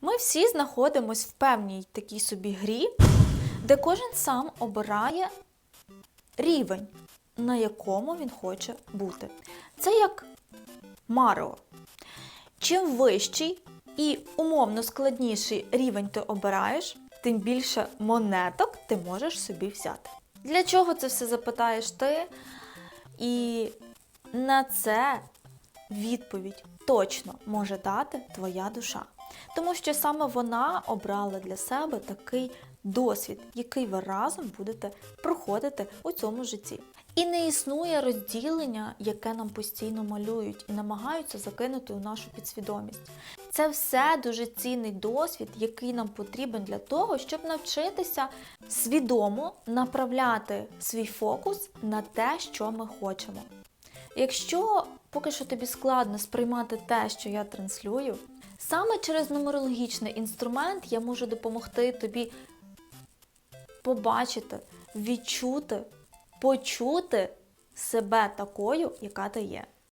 Ми всі знаходимося в певній такій собі грі, де кожен сам обирає рівень, на якому він хоче бути. Це як Марио. Чим вищий і умовно складніший рівень ти обираєш, тим більше монеток ти можеш собі взяти. Для чого це все запитаєш ти? І на це відповідь точно може дати твоя душа. Тому що саме вона обрала для себе такий досвід, який ви разом будете проходити у цьому житті. І не існує розділення, яке нам постійно малюють і намагаються закинути у нашу підсвідомість. Це все дуже цінний досвід, який нам потрібен для того, щоб навчитися свідомо направляти свій фокус на те, що ми хочемо. Якщо поки що тобі складно сприймати те, що я транслюю, саме через нумерологічний інструмент я можу допомогти тобі побачити, відчути, почути себе такою, яка ти є.